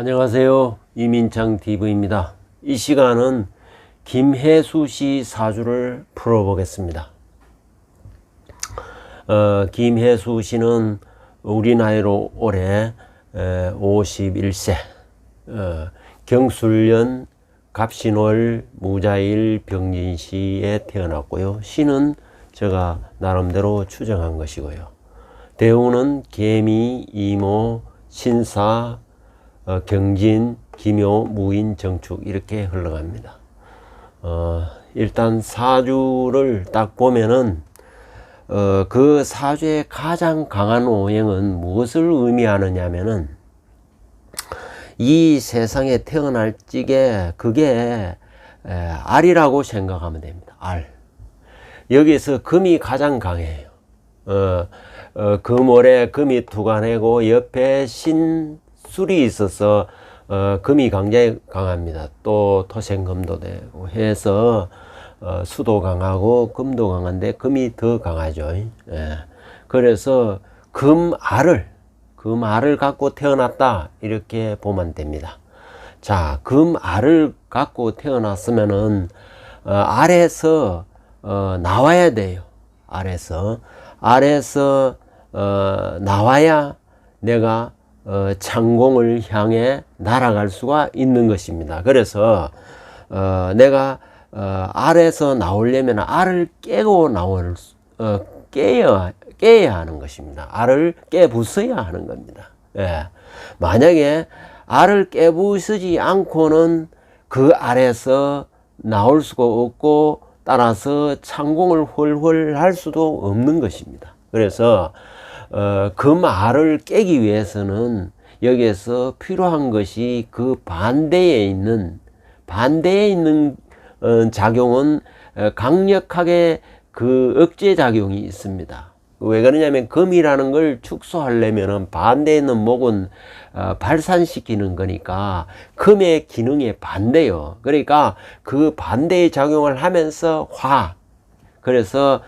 안녕하세요. 이민창 TV입니다. 이 시간은 김혜수 씨 사주를 풀어보겠습니다. 어, 김혜수 씨는 우리 나이로 올해 에, 51세, 어, 경술년 갑신월 무자일 병진시에 태어났고요. 시는 제가 나름대로 추정한 것이고요. 대우는 개미, 이모, 신사, 어, 경진, 기묘, 무인, 정축 이렇게 흘러갑니다. 어, 일단 사주를 딱 보면은 어, 그 사주의 가장 강한 오행은 무엇을 의미하느냐면은 이 세상에 태어날 적에 그게 에, 알이라고 생각하면 됩니다. 알. 여기서 금이 가장 강해요. 어, 어, 금월에 금이 투간하고 옆에 신 술이 있어서 어, 금이 굉장히 강합니다. 또 토생금도 되고 해서 어, 수도 강하고 금도 강한데 금이 더 강하죠. 예. 그래서 금알을 금알을 갖고 태어났다 이렇게 보면 됩니다. 자, 금알을 갖고 태어났으면은 어, 알에서 어, 나와야 돼요. 알에서 알에서 어, 나와야 내가 어, 창공을 향해 날아갈 수가 있는 것입니다. 그래서 어, 내가 어, 알에서 나오려면 알을 깨고 나올 수- 어, 깨야 깨야 하는 것입니다. 알을 깨부숴야 하는 겁니다. 예. 만약에 알을 깨부수지 않고는 그 알에서 나올 수가 없고 따라서 창공을 훨훨 할 수도 없는 것입니다. 그래서 어, 그 알을 깨기 위해서는 여기에서 필요한 것이 그 반대에 있는 반대에 있는 어, 작용은 어, 강력하게 그 억제 작용이 있습니다. 왜 그러냐면 금이라는 걸 축소하려면 반대에 있는 목은 어, 발산시키는 거니까 금의 기능에 반대요. 그러니까 그 반대의 작용을 하면서 화. 그래서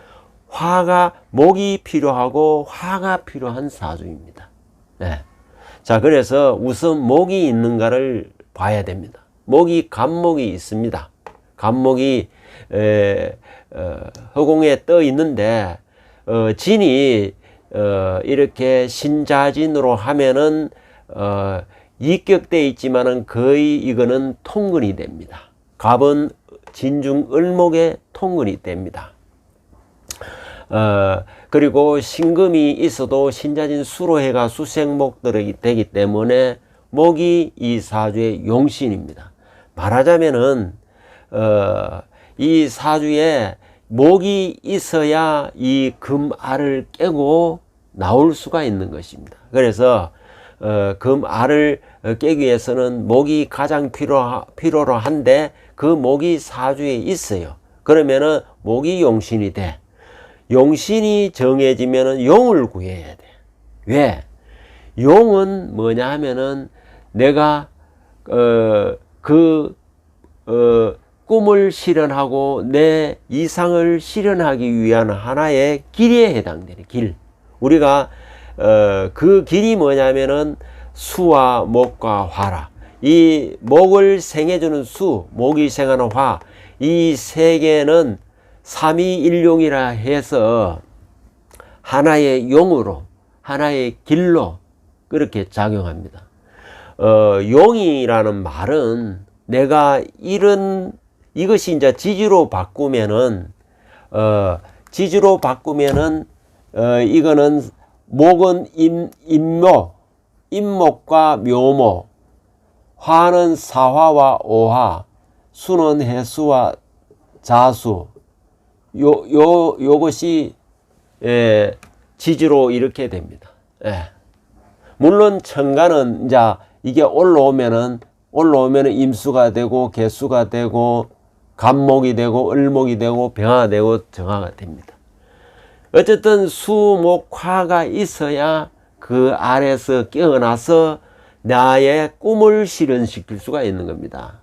화가 목이 필요하고 화가 필요한 사주입니다. 네. 자, 그래서 우선 목이 있는가를 봐야 됩니다. 목이 간목이 있습니다. 간목이 에, 어, 허공에 떠 있는데 어, 진이 어, 이렇게 신자진으로 하면은 어, 이격돼 있지만은 거의 이거는 통근이 됩니다. 갑은 진중 을목의 통근이 됩니다. 어, 그리고 신금이 있어도 신자진 수로 해가 수생목들이 되기 때문에 목이 이 사주의 용신입니다. 말하자면은 어, 이 사주에 목이 있어야 이 금알을 깨고 나올 수가 있는 것입니다. 그래서 어, 금알을 깨기 위해서는 목이 가장 필요 필요로 한데 그 목이 사주에 있어요. 그러면은 목이 용신이 돼. 용신이 정해지면은 용을 구해야 돼. 왜? 용은 뭐냐 하면은 내가 어 그 어, 꿈을 실현하고 내 이상을 실현하기 위한 하나의 길에 해당되는 길. 우리가 어, 그 길이 뭐냐면은 수와 목과 화라. 이 목을 생해주는 수, 목이 생하는 화. 이 세 개는 삼위일용이라 해서 하나의 용으로, 하나의 길로 그렇게 작용합니다. 어, 용이라는 말은 내가 이런 이것이 이제 지지로 바꾸면은 어, 지지로 바꾸면은 어, 이거는 목은 임, 임모, 임목과 묘모, 화는 사화와 오화, 수는 해수와 자수. 요, 요, 요것이, 예, 지지로 이렇게 됩니다. 예. 물론 천간은 이제 이게 올라오면은 올라오면은 임수가 되고 개수가 되고 간목이 되고 을목이 되고 병화가 되고 정화가 됩니다. 어쨌든 수목 화가 있어야 그 아래서 깨어나서 나의 꿈을 실현시킬 수가 있는 겁니다.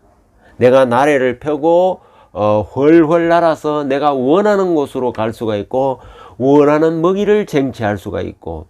내가 나래를 펴고 어, 훨훨 날아서 내가 원하는 곳으로 갈 수가 있고 원하는 먹이를 쟁취할 수가 있고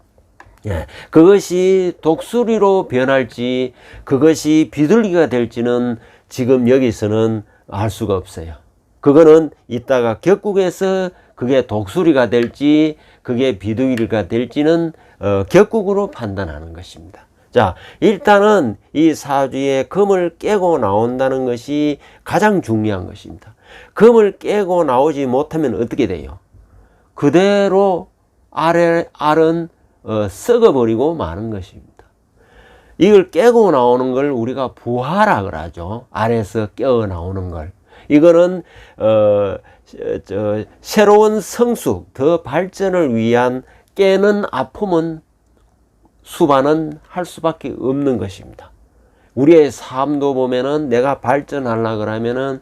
예, 그것이 독수리로 변할지 그것이 비둘기가 될지는 지금 여기서는 알 수가 없어요. 그거는 이따가 격국에서 그게 독수리가 될지 그게 비둘기가 될지는 어, 격국으로 판단하는 것입니다. 자, 일단은 이 사주에 금을 깨고 나온다는 것이 가장 중요한 것입니다. 금을 깨고 나오지 못하면 어떻게 돼요? 그대로 알에, 알은 어, 썩어버리고 마는 것입니다. 이걸 깨고 나오는 걸 우리가 부하라 그러죠. 알에서 깨어 나오는 걸. 이거는 어, 저, 저, 새로운 성숙, 더 발전을 위한 깨는 아픔은 수반은 할 수밖에 없는 것입니다. 우리의 삶도 보면은 내가 발전하려 그러면은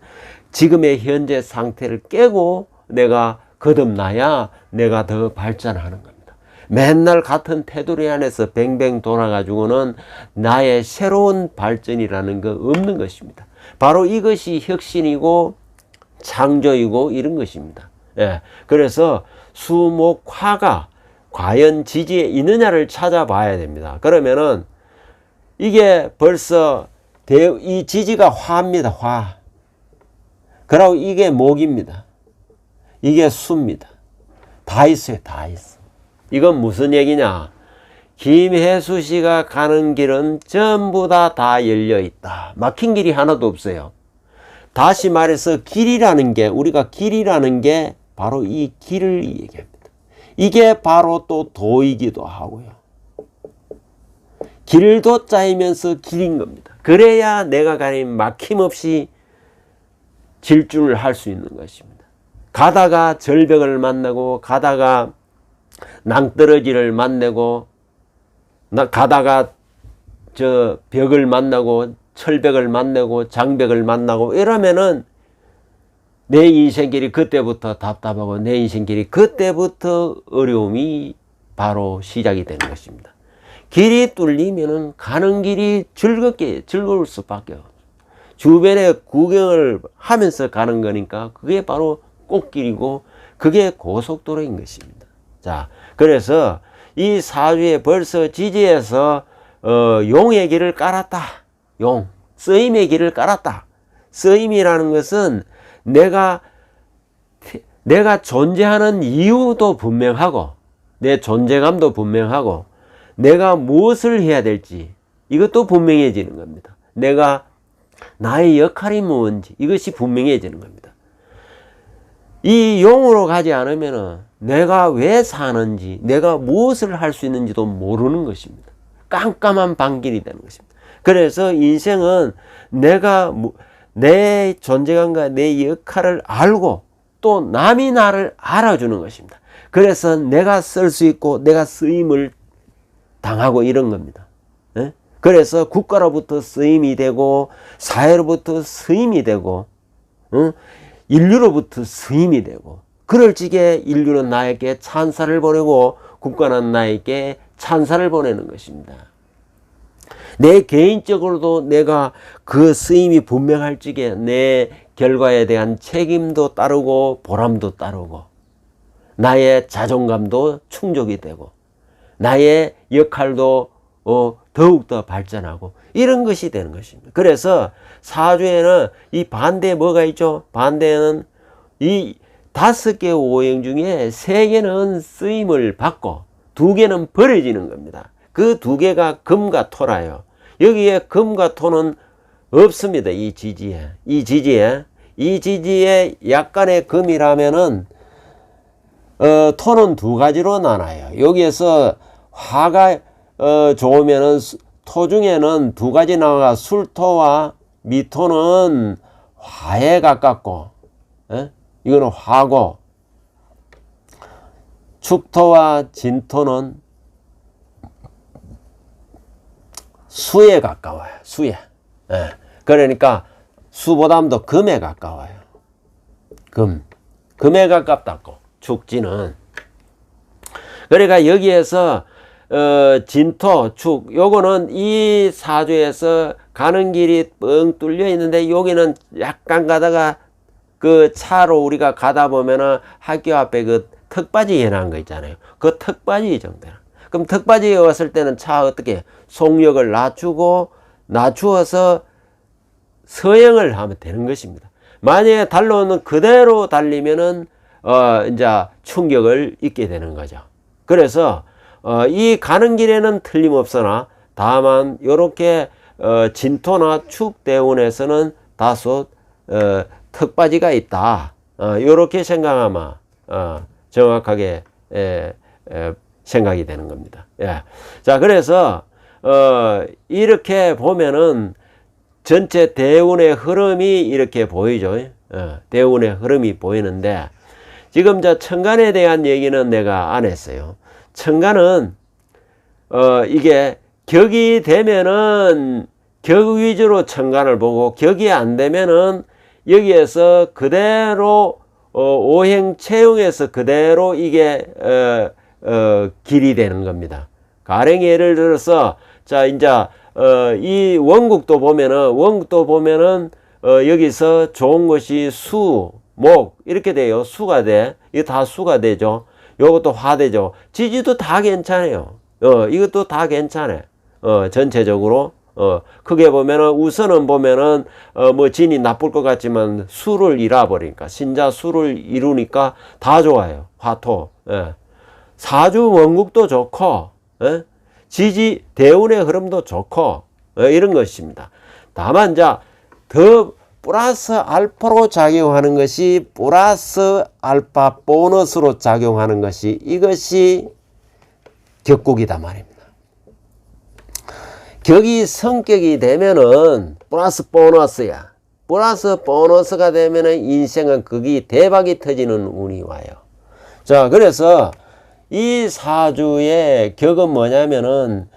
지금의 현재 상태를 깨고 내가 거듭나야 내가 더 발전하는 겁니다. 맨날 같은 테두리 안에서 뱅뱅 돌아가지고는 나의 새로운 발전이라는 거 없는 것입니다. 바로 이것이 혁신이고 창조이고 이런 것입니다. 예. 그래서 수목 화가 과연 지지에 있느냐를 찾아봐야 됩니다. 그러면은 이게 벌써 대, 이 지지가 화입니다. 화. 그리고 이게 목입니다. 이게 수입니다. 다 있어요. 다 있어. 이건 무슨 얘기냐? 김혜수 씨가 가는 길은 전부 다 다 열려 있다. 막힌 길이 하나도 없어요. 다시 말해서 길이라는 게 우리가 길이라는 게 바로 이 길을 얘기합니다. 이게 바로 또 도이기도 하고요. 길도 짜이면서 길인 겁니다. 그래야 내가 가는 막힘없이 질주를 할 수 있는 것입니다. 가다가 절벽을 만나고 가다가 낭떠러지를 만나고 가다가 저 벽을 만나고 철벽을 만나고 장벽을 만나고 이러면은 내 인생길이 그때부터 답답하고 내 인생길이 그때부터 어려움이 바로 시작이 되는 것입니다. 길이 뚫리면은 가는 길이 즐겁게 즐거울 수밖에 없어요. 주변에 구경을 하면서 가는 거니까 그게 바로 꽃길이고 그게 고속도로인 것입니다. 자, 그래서 이 사주에 벌써 지지에서 어, 용의 길을 깔았다. 용, 쓰임의 길을 깔았다. 쓰임이라는 것은 내가 내가 존재하는 이유도 분명하고 내 존재감도 분명하고 내가 무엇을 해야 될지 이것도 분명해지는 겁니다. 내가 나의 역할이 뭔지 이것이 분명해지는 겁니다. 이 용으로 가지 않으면 내가 왜 사는지 내가 무엇을 할 수 있는지도 모르는 것입니다. 깜깜한 방길이 되는 것입니다. 그래서 인생은 내가 내 존재감과 내 역할을 알고 또 남이 나를 알아주는 것입니다. 그래서 내가 쓸 수 있고 내가 쓰임을 당하고 이런 겁니다. 예? 그래서 국가로부터 쓰임이 되고 사회로부터 쓰임이 되고 인류로부터 쓰임이 되고 그럴 적에 인류는 나에게 찬사를 보내고 국가는 나에게 찬사를 보내는 것입니다. 내 개인적으로도 내가 그 쓰임이 분명할 적에 내 결과에 대한 책임도 따르고 보람도 따르고 나의 자존감도 충족이 되고 나의 역할도 어, 더욱더 발전하고 이런 것이 되는 것입니다. 그래서 사주에는 이 반대에 뭐가 있죠? 반대에는 이 다섯 개 오행 중에 세 개는 쓰임을 받고 두 개는 버려지는 겁니다. 그 두 개가 금과 토라요. 여기에 금과 토는 없습니다. 이 지지에. 이 지지에. 이 지지에 약간의 금이라면은, 어, 토는 두 가지로 나눠요. 여기에서 화가, 어, 좋으면은 토 중에는 두 가지 나와 술토와 미토는 화에 가깝고, 에? 이거는 화고, 축토와 진토는 수에 가까워요. 수에. 예. 그러니까 수보다도 금에 가까워요. 금. 금에 가깝다고. 축지는. 그러니까 여기에서 어, 진토, 축, 요거는 이 사주에서 가는 길이 뻥 뚫려 있는데 여기는 약간 가다가 그 차로 우리가 가다 보면은 학교 앞에 그 턱받이 해놓은 거 있잖아요. 그 턱받이 정도야. 그 그럼 턱받이에 왔을 때는 차 어떻게 속력을 낮추고 낮추어서 서행을 하면 되는 것입니다. 만약에 달로는 그대로 달리면은 어 이제 충격을 입게 되는 거죠. 그래서 어, 이 가는 길에는 틀림없으나 다만 요렇게 어, 진토나 축 대운에서는 다소 어, 턱받이가 있다. 어, 요렇게 생각하면 어, 정확하게 에, 에, 생각이 되는 겁니다. 예. 자, 그래서 어, 이렇게 보면은 전체 대운의 흐름이 이렇게 보이죠. 어, 대운의 흐름이 보이는데 지금 저 천간에 대한 얘기는 내가 안 했어요. 천간은 어 이게 격이 되면은 격 위주로 천간을 보고 격이 안 되면은 여기에서 그대로 어 오행 채용해서 그대로 이게 어, 어 길이 되는 겁니다. 가령 예를 들어서 자 이제 어 이 원국도 보면은 원국도 보면은 어 여기서 좋은 것이 수, 목 이렇게 돼요. 수가 돼. 이거 다 수가 되죠. 요것도 화되죠. 지지도 다 괜찮아요. 어, 이것도 다 괜찮아. 어, 전체적으로. 어, 크게 보면은 우선은 보면은 어, 뭐 진이 나쁠 것 같지만 수를 잃어버리니까 신자 수를 이루니까 다 좋아요. 화토. 예. 사주 원국도 좋고 예? 지지 대운의 흐름도 좋고 예, 이런 것입니다. 다만 자더 플러스 알파로 작용하는 것이 플러스 알파 보너스로 작용하는 것이 이것이 격국이다 말입니다. 격이 성격이 되면은 플러스 보너스야. 플러스 보너스가 되면은 인생은 거기 대박이 터지는 운이 와요. 자, 그래서 이 사주의 격은 뭐냐면은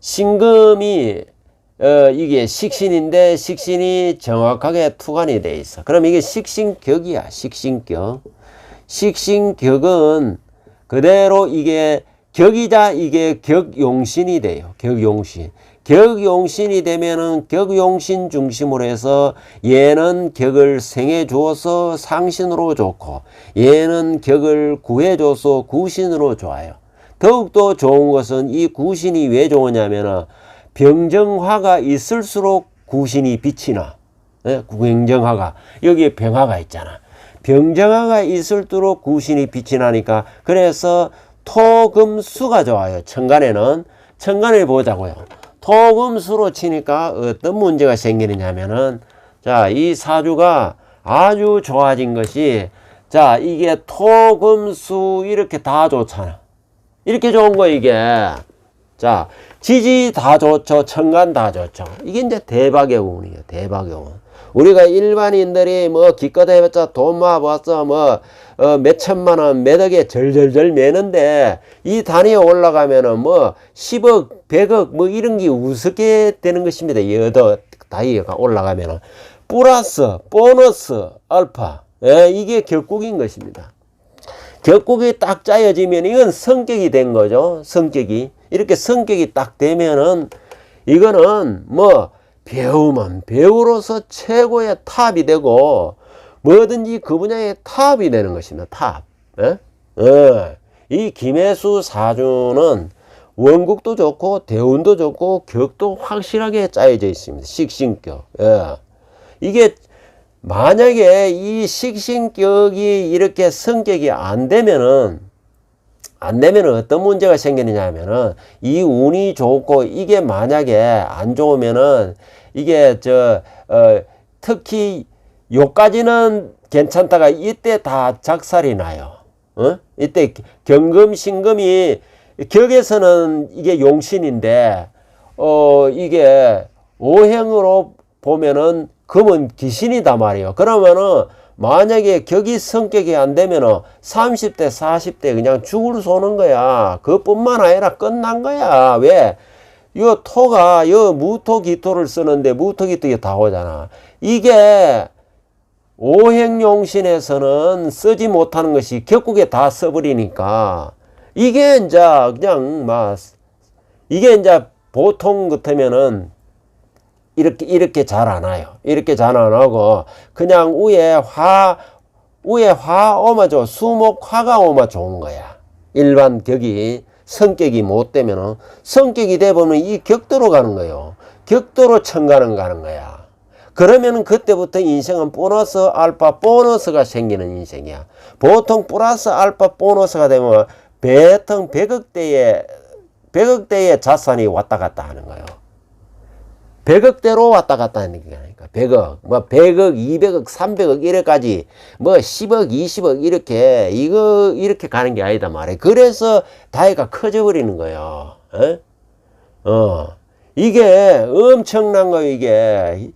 신금이 어, 이게 식신인데 식신이 정확하게 투관이 돼 있어. 그럼 이게 식신격이야. 식신격. 식신격은 그대로 이게 격이자 이게 격용신이 돼요. 격용신. 격용신이 되면은 격용신 중심으로 해서 얘는 격을 생해 주어서 상신으로 좋고 얘는 격을 구해 줘서 구신으로 좋아요. 더욱더 좋은 것은 이 구신이 왜 좋으냐면은 병정화가 있을수록 구신이 빛이 나. 예? 병정화가 여기에 병화가 있잖아. 병정화가 있을수록 구신이 빛이 나니까 그래서 토금수가 좋아요. 천간에는 천간을 보자고요. 토금수로 치니까 어떤 문제가 생기느냐면은 자, 이 사주가 아주 좋아진 것이 자, 이게 토금수 이렇게 다 좋잖아. 이렇게 좋은 거 이게. 자, 지지 다 좋죠. 천간 다 좋죠. 이게 이제 대박의 운이에요. 대박의 운. 우리가 일반인들이 뭐 기껏 해봤자 돈 모아봤자 뭐, 어, 몇 천만 원, 몇 억에 절절절 매는데 이 단위에 올라가면은 뭐 10억, 100억 뭐 이런 게 우습게 되는 것입니다. 여더 다이가 올라가면은. 플러스, 보너스, 알파. 예, 이게 결국인 것입니다. 격국이 딱 짜여지면 이건 성격이 된 거죠. 성격이. 이렇게 성격이 딱 되면은 이거는 뭐 배우면 배우로서 최고의 탑이 되고 뭐든지 그 분야의 탑이 되는 것입니다. 탑. 예? 예. 이 김혜수 사주는 원국도 좋고 대운도 좋고 격도 확실하게 짜여져 있습니다. 식신격. 예. 이게 만약에 이 식신격이 이렇게 성격이 안 되면은 안 되면은 어떤 문제가 생기느냐 하면은 이 운이 좋고 이게 만약에 안 좋으면은 이게 저 어, 특히 요까지는 괜찮다가 이때 다 작살이 나요. 어? 이때 경금 신금이 격에서는 이게 용신인데 어 이게 오행으로 보면은 금은 귀신이다 말이에요. 그러면은 만약에 격이 성격이 안 되면은 30대, 40대 그냥 죽을 쏘는 거야. 그뿐만 아니라 끝난 거야. 왜? 요 토가 요 무토 기토를 쓰는데 무토 기토가 다 오잖아. 이게 오행용신에서는 쓰지 못하는 것이 격국에 다 써버리니까 이게 이제 그냥 막 이게 이제 보통 같으면은 이렇게 이렇게 잘 안 와요. 이렇게 잘 안 하고 그냥 위에 화 위에 화 오마 좋 수목 화가 오마 좋은 거야. 일반 격이 성격이 못 되면은 성격이 돼 보면 이 격도로 가는 거예요. 격도로 천가는 가는 거야. 그러면은 그때부터 인생은 보너스 알파 보너스가 생기는 인생이야. 보통 플러스 알파 보너스가 되면 배통 100억대의 100억대의 자산이 왔다 갔다 하는 거예요. 100억대로 왔다 갔다 하는 게 아니까 100억, 뭐 100억, 200억, 300억 이래까지 뭐 10억, 20억 이렇게 이거 이렇게 가는 게 아니다 말이에요. 그래서 다이가 커져 버리는 거예요. 어? 어. 이게 엄청난 거 이게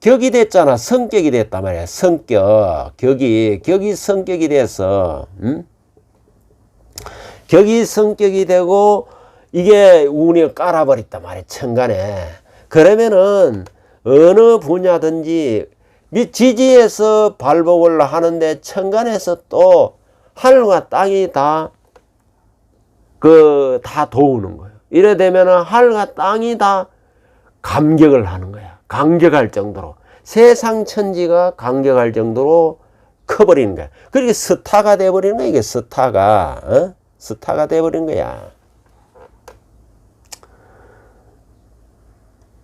격이 됐잖아. 성격이 됐단 말이야. 성격. 격이 격이 성격이 돼서 음? 격이 성격이 되고 이게 운이 깔아버렸단 말이야. 천간에. 그러면은 어느 분야든지 밑 지지에서 발복을 하는데 천간에서 또 하늘과 땅이 다 그 다 도우는 거예요. 이래 되면은 하늘과 땅이 다 감격을 하는 거야. 감격할 정도로 세상 천지가 감격할 정도로 커버리는 거야. 그렇게 스타가 돼버리는 거야. 이게 스타가 어? 스타가 돼버린 거야.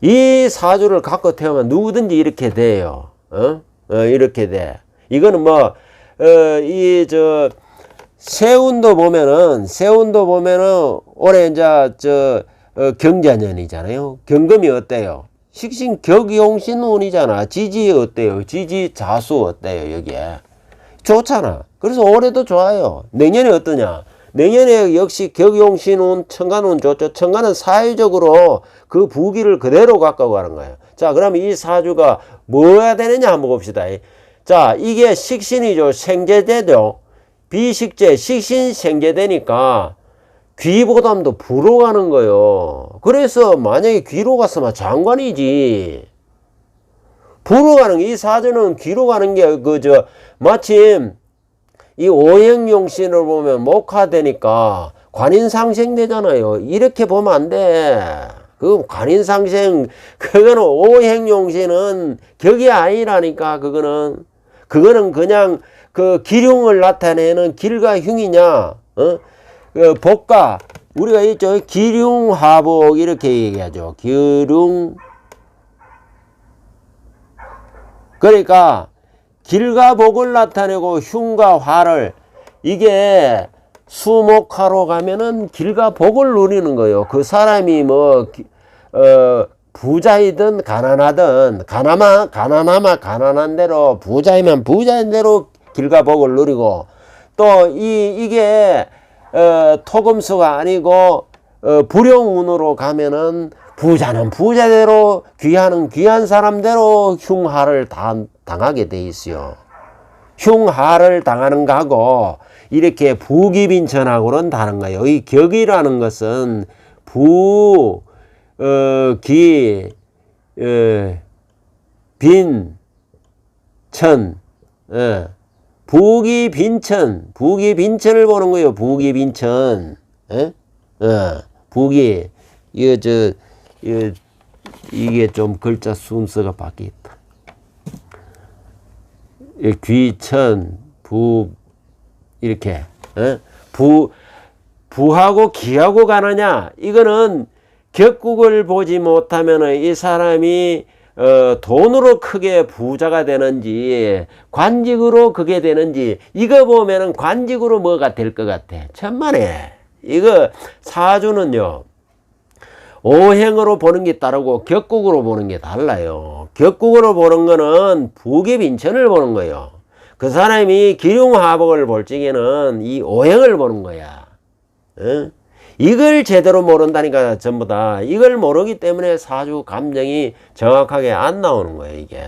이 사주를 갖고 태우면 누구든지 이렇게 돼요. 어? 어, 이렇게 돼. 이거는 뭐, 어, 이, 저, 세운도 보면은, 세운도 보면은, 올해 이제, 저, 어, 경자년이잖아요. 경금이 어때요? 식신 격용신 운이잖아. 지지 어때요? 지지 자수 어때요? 여기에. 좋잖아. 그래서 올해도 좋아요. 내년에 어떠냐? 내년에 역시 격용신운, 청간운 좋죠. 청간은 사회적으로 그 부기를 그대로 갖고 가는 거예요. 자, 그러면 이 사주가 뭐야 되느냐 한번 봅시다. 자, 이게 식신이죠. 생제되죠. 비식제, 식신 생제되니까 귀보담도 부로 가는 거예요. 그래서 만약에 귀로 갔으면 장관이지. 부로 가는 게이 사주는 귀로 가는 게 그저 마침 이 오행용신을 보면 목화되니까 관인상생되잖아요. 이렇게 보면 안 돼. 그 관인상생 그거는 오행용신은 격이 아니라니까 그거는. 그거는 그냥 그 기륭을 나타내는 길과 흉이냐 어? 그 복과 우리가 있죠. 기륭화복 이렇게 얘기하죠. 기륭 그러니까 길과 복을 나타내고 흉과 화를 이게 수목화로 가면은 길과 복을 누리는 거예요. 그 사람이 뭐, 기- 어, 부자이든 가난하든 가난하, 가난하면 가난한 대로 부자이면 부자인 대로 길과 복을 누리고 또 이, 이게 어, 토금수가 아니고 어, 불용운으로 가면은 부자는 부자대로 귀하는 귀한 사람대로 흉하를 당, 당하게 돼 있어요. 흉하를 당하는 거하고 이렇게 부기빈천하고는 다른 거예요. 이 격이라는 것은 부, 어, 기, 어, 빈, 천, 어, 부기 빈천, 부기 빈천을 보는 거예요. 부기 빈천, 예? 어, 부기, 이거 저, 이거, 이게 좀 글자 순서가 바뀌었다. 이 귀천, 부, 이렇게, 어? 부, 부하고 기하고 가느냐? 이거는 격국을 보지 못하면은 이 사람이 어, 돈으로 크게 부자가 되는지 관직으로 그게 되는지 이거 보면은 관직으로 뭐가 될 것 같아. 천만에 이거 사주는요. 오행으로 보는 게 다르고 격국으로 보는 게 달라요. 격국으로 보는 거는 부계빈천을 보는 거예요. 그 사람이 기륭화복을 볼 적에는 이 오행을 보는 거야. 어? 이걸 제대로 모른다니까 전부 다 이걸 모르기 때문에 사주 감정이 정확하게 안 나오는 거예요 이게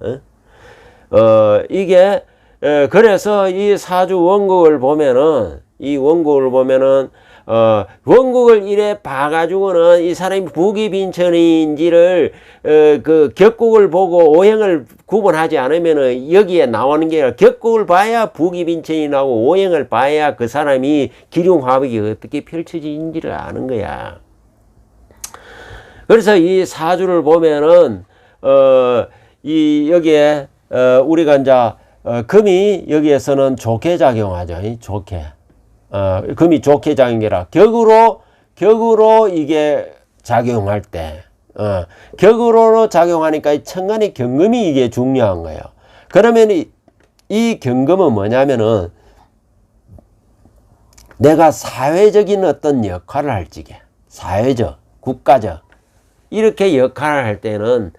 어, 어 이게 에, 그래서 이 사주 원국을 보면은 이 원국을 보면은 어 원국을 이래 봐가지고는 이 사람이 부기빈천인지를 어, 그 격국을 보고 오행을 구분하지 않으면은 여기에 나오는 게 아니라 격국을 봐야 부기빈천이 나오고 오행을 봐야 그 사람이 기륭화복이 어떻게 펼쳐지는지를 아는 거야. 그래서 이 사주를 보면은 어 이 여기에 어 우리가 이제 어 금이 여기에서는 좋게 작용하죠. 이 좋게. 어, 금이 좋게 작용해라. 격으로, 격으로 이게 작용할 때, 어, 격으로 작용하니까 이 천간의 경금이 이게 중요한 거예요. 그러면 이, 이 경금은 뭐냐면은 내가 사회적인 어떤 역할을 할 적에, 사회적, 국가적, 이렇게 역할을 할 때는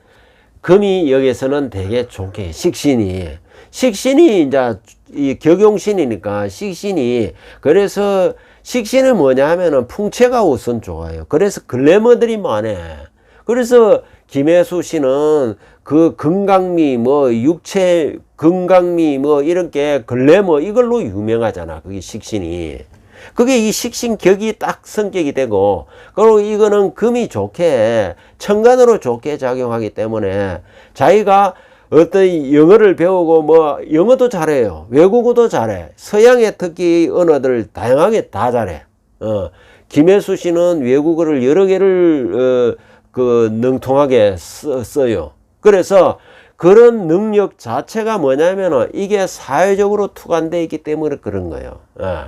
금이 여기서는 되게 좋게 식신이 식신이 이제 이 격용신이니까 식신이 그래서 식신은 뭐냐 하면은 풍채가 우선 좋아요. 그래서 글래머들이 많아. 그래서 김혜수 씨는 그 건강미 뭐 육체 건강미 뭐 이렇게 글래머 이걸로 유명하잖아. 그게 식신이. 그게 이 식신격이 딱 성격이 되고 그리고 이거는 금이 좋게 천간으로 좋게 작용하기 때문에 자기가 어떤 영어를 배우고 뭐 영어도 잘해요 외국어도 잘해 서양의 특히 언어들 다양하게 다 잘해 어 김혜수 씨는 외국어를 여러 개를 어, 그 능통하게 써, 써요 그래서 그런 능력 자체가 뭐냐면은 이게 사회적으로 투간돼 있기 때문에 그런 거예요. 예.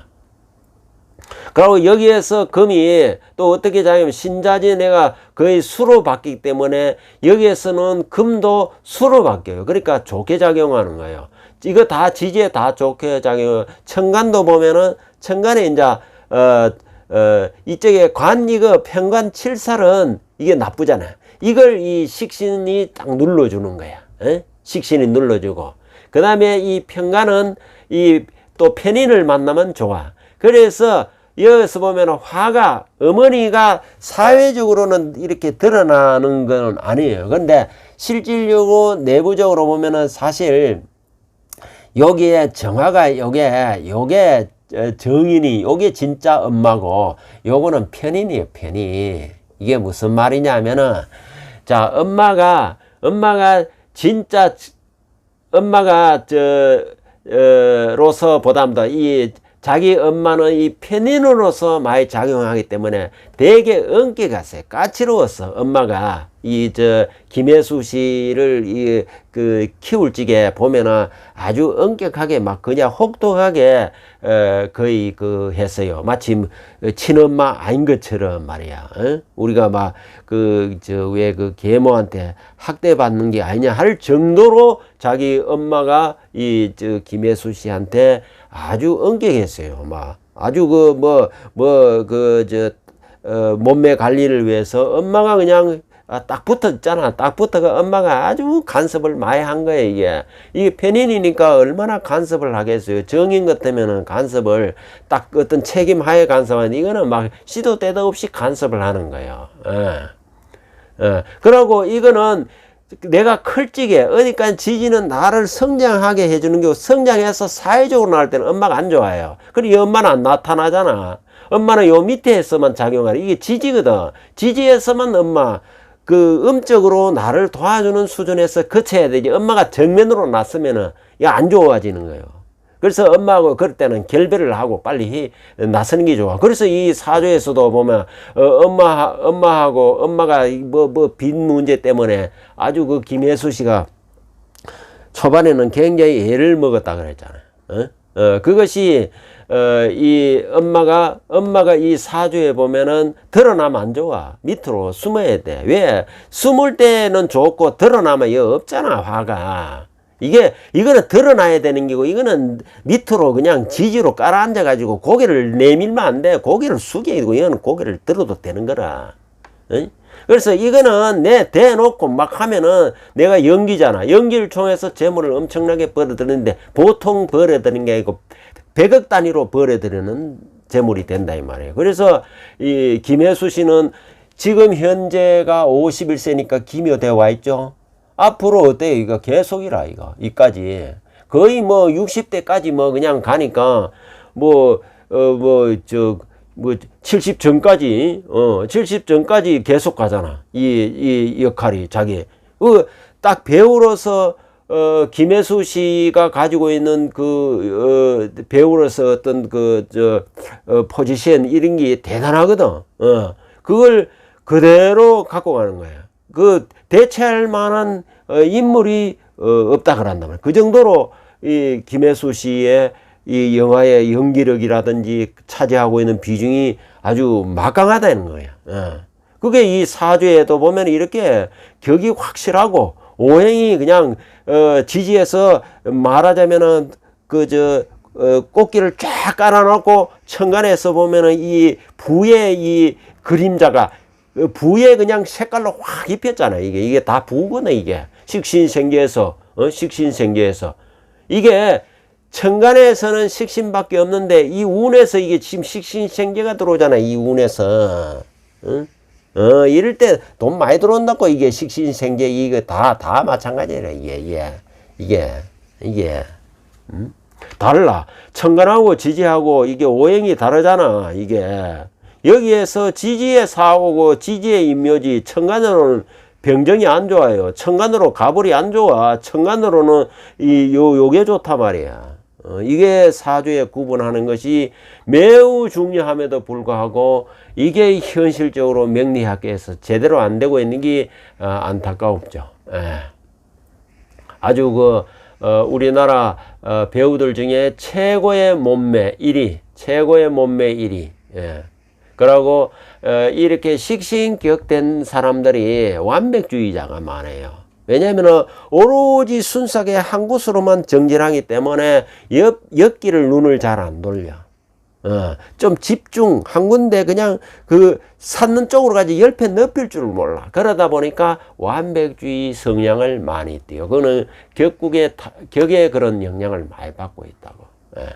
그리고 여기에서 금이 또 어떻게 작용하면 신자지 내가 거의 수로 바뀌기 때문에 여기에서는 금도 수로 바뀌어요. 그러니까 좋게 작용하는 거예요. 이거 다 지지에 다 좋게 작용. 천간도 보면은 천간에 이제 어, 어, 이쪽에 관 이거 편관 칠살은 이게 나쁘잖아요. 이걸 이 식신이 딱 눌러주는 거야. 에? 식신이 눌러주고 그 다음에 이 편관은 이 또 편인을 만나면 좋아. 그래서 여기서 보면 화가 어머니가 사회적으로는 이렇게 드러나는 건 아니에요. 근데 실질적으로 내부적으로 보면은 사실 여기에 정화가 요게 요게 어, 정인이 요게 진짜 엄마고 요거는 편인이에요 편인 이게 무슨 말이냐면은 자 엄마가 엄마가 진짜 엄마가 저 어, 로서 보담도 이 자기 엄마는 이 편인으로서 많이 작용하기 때문에 되게 엄격하세요. 까칠로웠어 엄마가 이 저 김혜수 씨를 이 그 키울 적에 보면은 아주 엄격하게 막 그냥 혹독하게 어 거의 그 했어요. 마치 친엄마 아닌 것처럼 말이야. 어? 우리가 막 그 저 왜 그 계모한테 학대 받는 게 아니냐 할 정도로 자기 엄마가 이 저 김혜수 씨한테 아주 엄격했어요. 막 아주 그 뭐 뭐 그 저 어, 몸매 관리를 위해서 엄마가 그냥 아, 딱 붙었잖아. 딱 붙어가 엄마가 아주 간섭을 많이 한 거예요, 이게. 이게 편인이니까 얼마나 간섭을 하겠어요. 정인 같으면은 간섭을 딱 어떤 책임 하에 간섭하는 이거는 막 시도 때도 없이 간섭을 하는 거예요. 예. 예. 그러고 이거는 내가 클 적에 어디까 지지는 나를 성장하게 해주는 게 성장해서 사회적으로 나올 때는 엄마가 안 좋아해요. 그리고 이 엄마는 안 나타나잖아. 엄마는 요 밑에서만 작용하는 이게 지지거든. 지지에서만 엄마 그 음적으로 나를 도와주는 수준에서 거쳐야 되지. 엄마가 정면으로 났으면은 이게 안 좋아지는 거예요. 그래서 엄마하고 그럴 때는 결별을 하고 빨리 해, 나서는 게 좋아. 그래서 이 사조에서도 보면 어, 엄마 엄마하고 엄마가 뭐뭐빈 문제 때문에 아주 그 김혜수 씨가 초반에는 굉장히 애를 먹었다 그랬잖아요. 어? 어, 그것이 어, 이 엄마가 엄마가 이 사주에 보면은 드러나면 안 좋아. 밑으로 숨어야 돼. 왜? 숨을 때는 좋고 드러나면 이거 없잖아 화가. 이게 이거는 드러나야 되는 거고 이거는 밑으로 그냥 지지로 깔아앉아 가지고 고개를 내밀면 안 돼. 고개를 숙이고 이거는 고개를 들어도 되는 거라. 응? 그래서 이거는 내 대놓고 막 하면은 내가 연기잖아. 연기를 통해서 재물을 엄청나게 벌어들이는데 보통 벌어들이는 게 아니고 백억 단위로 벌어들이는 재물이 된다 이 말이에요. 그래서 이 김혜수 씨는 지금 현재가 51세니까 기묘되어 와 있죠. 앞으로 어때요? 이거 계속이라 이거 이까지 거의 뭐 60대까지 뭐 그냥 가니까 뭐 어 뭐 저 뭐 70 전까지 어 70 전까지 계속 가잖아. 이 이 역할이 자기 그딱 배우로서 어, 김혜수 씨가 가지고 있는 그, 어, 배우로서 어떤 그, 저, 어, 포지션 이런 게 대단하거든. 어, 그걸 그대로 갖고 가는 거예요. 그, 대체할 만한 어, 인물이 어, 없다 그런단 말이에요. 그 정도로 이 김혜수 씨의 이 영화의 연기력이라든지 차지하고 있는 비중이 아주 막강하다는 거예요. 예. 그게 이 사주에도 보면 이렇게 격이 확실하고 오행이 그냥 어 지지에서 말하자면은 그저 어, 꽃길을 쫙 깔아놓고 천간에서 보면은 이 부의 이 그림자가 어, 부에 그냥 색깔로 확 입혔잖아요. 이게 이게 다 부거든 이게 식신생계에서 어? 식신생계에서 이게 천간에서는 식신밖에 없는데 이 운에서 이게 지금 식신생계가 들어오잖아. 이 운에서 응? 어 이럴 때 돈 많이 들어온다고 이게 식신생계 이거 다 다 마찬가지라 이게 이게 이게 이게 음? 달라 천간하고 지지하고 이게 오행이 다르잖아 이게 여기에서 지지의 사오고 지지의 임묘지 천간으로는 병정이 안 좋아요 천간으로 가불이 안 좋아 천간으로는 이 요 요게 좋단 말이야 어, 이게 사주에 구분하는 것이 매우 중요함에도 불구하고 이게 현실적으로 명리학계에서 제대로 안 되고 있는 게 어, 안타까웠죠. 예. 아주 그 어, 우리나라 어, 배우들 중에 최고의 몸매 1위, 최고의 몸매 1위. 예. 그러고 어, 이렇게 식신격된 사람들이 완벽주의자가 많아요. 왜냐하면 오로지 순삭의 한 곳으로만 정진하기 때문에 옆, 옆길을 눈을 잘 안 돌려. 어, 좀 집중 한 군데 그냥 그 찾는 쪽으로 가지 열패 넓힐 줄 몰라. 그러다 보니까 완벽주의 성향을 많이 띠요. 그거는 격국의 타- 격의 그런 영향을 많이 받고 있다고. 예.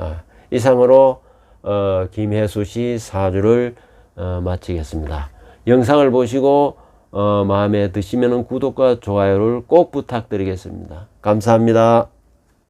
어, 이상으로 어, 김혜수 씨 사주를 어, 마치겠습니다. 영상을 보시고 어, 마음에 드시면 구독과 좋아요를 꼭 부탁드리겠습니다. 감사합니다.